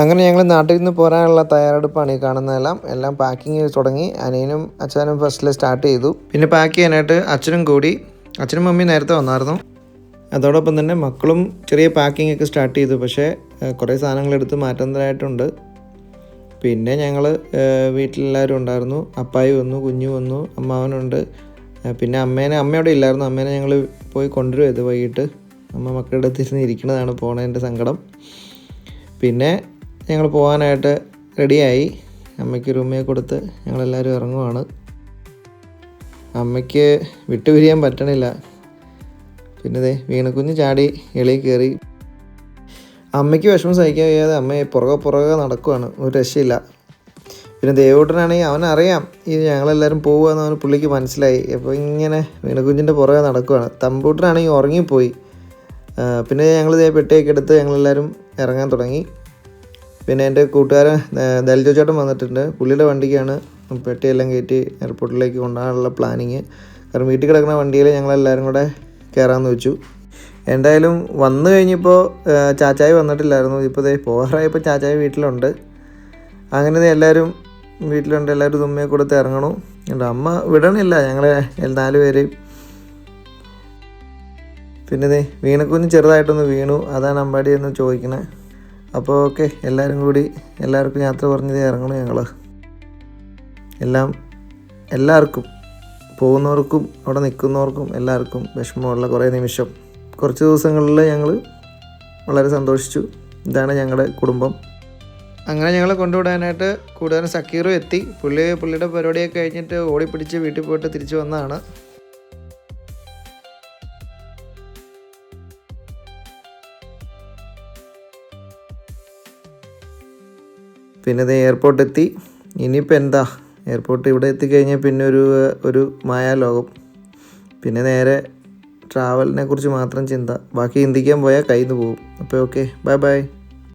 അങ്ങനെ ഞങ്ങൾ നാട്ടിൽ നിന്ന് പോരാനുള്ള തയ്യാറെടുപ്പാണ് ഈ കാണുന്നതെല്ലാം. എല്ലാം പാക്കിങ് തുടങ്ങി. അനിയനും അച്ഛനും ഫസ്റ്റിൽ സ്റ്റാർട്ട് ചെയ്തു. പിന്നെ പാക്ക് ചെയ്യാനായിട്ട് അച്ഛനും കൂടി അച്ഛനും മമ്മിയും നേരത്തെ വന്നായിരുന്നു. അതോടൊപ്പം തന്നെ മക്കളും ചെറിയ പാക്കിംഗ് ഒക്കെ സ്റ്റാർട്ട് ചെയ്തു. പക്ഷേ കുറേ സാധനങ്ങൾ എടുത്ത് മാറ്റുന്നതായിട്ടുണ്ട് പിന്നെ ഞങ്ങൾ വീട്ടിലെല്ലാവരും ഉണ്ടായിരുന്നു. അപ്പായി വന്നു കുഞ്ഞു വന്നു അമ്മാവനുണ്ട്. പിന്നെ അമ്മേനെ അമ്മയോടെ ഇല്ലായിരുന്നു. അമ്മേനെ ഞങ്ങൾ പോയി കൊണ്ടുവരുമായത് വൈകിട്ട്. അമ്മ മക്കളുടെ അടുത്ത് ഇരുന്ന് ഇരിക്കുന്നതാണ് പോണതിന്റെ സങ്കടം. പിന്നെ ഞങ്ങൾ പോകാനായിട്ട് റെഡിയായി. അമ്മയ്ക്ക് റൂമിൽ കൊടുത്ത് ഞങ്ങളെല്ലാവരും ഇറങ്ങുവാണ്. അമ്മയ്ക്ക് വിട്ടുപിരിയാൻ പറ്റണില്ല. പിന്നെ ദേ വീണക്കുഞ്ഞ് ചാടി എളി കയറി. അമ്മയ്ക്ക് വിഷമം സഹിക്കാൻ വയ്യാതെ അമ്മയെ പുറകെ പുറകെ നടക്കുവാണ്. ഒരു രക്ഷയില്ല. പിന്നെ ദേവൂട്ടനാണെങ്കിൽ അവനറിയാം ഇത് ഞങ്ങളെല്ലാവരും പോകുകയെന്ന് അവന് പുള്ളിക്ക് മനസ്സിലായി. അപ്പോൾ ഇങ്ങനെ വീണക്കുഞ്ഞിന്റെ പുറകെ നടക്കുവാണ്. തമ്പൂട്ടനാണെങ്കിൽ ഉറങ്ങിപ്പോയി. പിന്നെ ഞങ്ങൾ ഇതേ പെട്ടിയൊക്കെ എടുത്ത് ഞങ്ങളെല്ലാവരും ഇറങ്ങാൻ തുടങ്ങി. പിന്നെ എന്റെ കൂട്ടുകാരൻ ദൽജോ ചേട്ടൻ വന്നിട്ടുണ്ട്. പുള്ളിയുടെ വണ്ടിക്കാണ് പെട്ടിയെല്ലാം കയറ്റി എയർപോർട്ടിലേക്ക് കൊണ്ടുപോകാനുള്ള പ്ലാനിങ്. കാരണം വീട്ടിൽ കിടക്കുന്ന വണ്ടിയിൽ ഞങ്ങളെല്ലാവരും കൂടെ കയറാമെന്ന് വെച്ചു. എന്തായാലും വന്നു കഴിഞ്ഞപ്പോൾ ചാച്ചായി വന്നിട്ടില്ലായിരുന്നു. ഇപ്പോൾ ദേ പോകാറായപ്പോൾ ചാച്ചായി വീട്ടിലുണ്ട്. അങ്ങനെ എല്ലാവരും വീട്ടിലുണ്ട്. എല്ലാവരും തുമ്മയെ കൊടുത്ത് ഇറങ്ങണു. എന്റെ അമ്മ വിടണില്ല ഞങ്ങളെ നാല് പേര്. പിന്നെ ദേ വീണക്കുഞ്ഞ് ചെറുതായിട്ടൊന്ന് വീണു. അതാണ് അമ്പാടി എന്ന് ചോദിക്കണേ. അപ്പോൾ ഓക്കെ എല്ലാവരും കൂടി എല്ലാവർക്കും യാത്ര പറഞ്ഞത് ഇറങ്ങണം ഞങ്ങൾ എല്ലാം എല്ലാവർക്കും പോകുന്നവർക്കും അവിടെ നിൽക്കുന്നവർക്കും എല്ലാവർക്കും വിഷമമുള്ള കുറേ നിമിഷം. കുറച്ച് ദിവസങ്ങളിൽ ഞങ്ങൾ വളരെ സന്തോഷിച്ചു. ഇതാണ് ഞങ്ങളുടെ കുടുംബം. അങ്ങനെ ഞങ്ങളെ കൊണ്ടുവിടാനായിട്ട് കൂടുതലും സക്കീറും എത്തി. പുള്ളി പുള്ളിയുടെ പരിപാടിയൊക്കെ കഴിഞ്ഞിട്ട് ഓടിപ്പിടിച്ച് വീട്ടിൽ പോയിട്ട് തിരിച്ചു വന്നതാണ്. പിന്നെ ഇത് എയർപോർട്ട് എത്തി. ഇനിയിപ്പോൾ എന്താ? എയർപോർട്ട് ഇവിടെ എത്തിക്കഴിഞ്ഞാൽ പിന്നെ ഒരു ഒരു മായാലോകം പിന്നെ നേരെ ട്രാവലിനെ കുറിച്ച് മാത്രം ചിന്ത. ബാക്കി ചിന്തിക്കാൻ പോയാൽ കയ്യിൽ നിന്ന് പോകും. അപ്പോൾ ഓക്കെ ബൈ ബൈ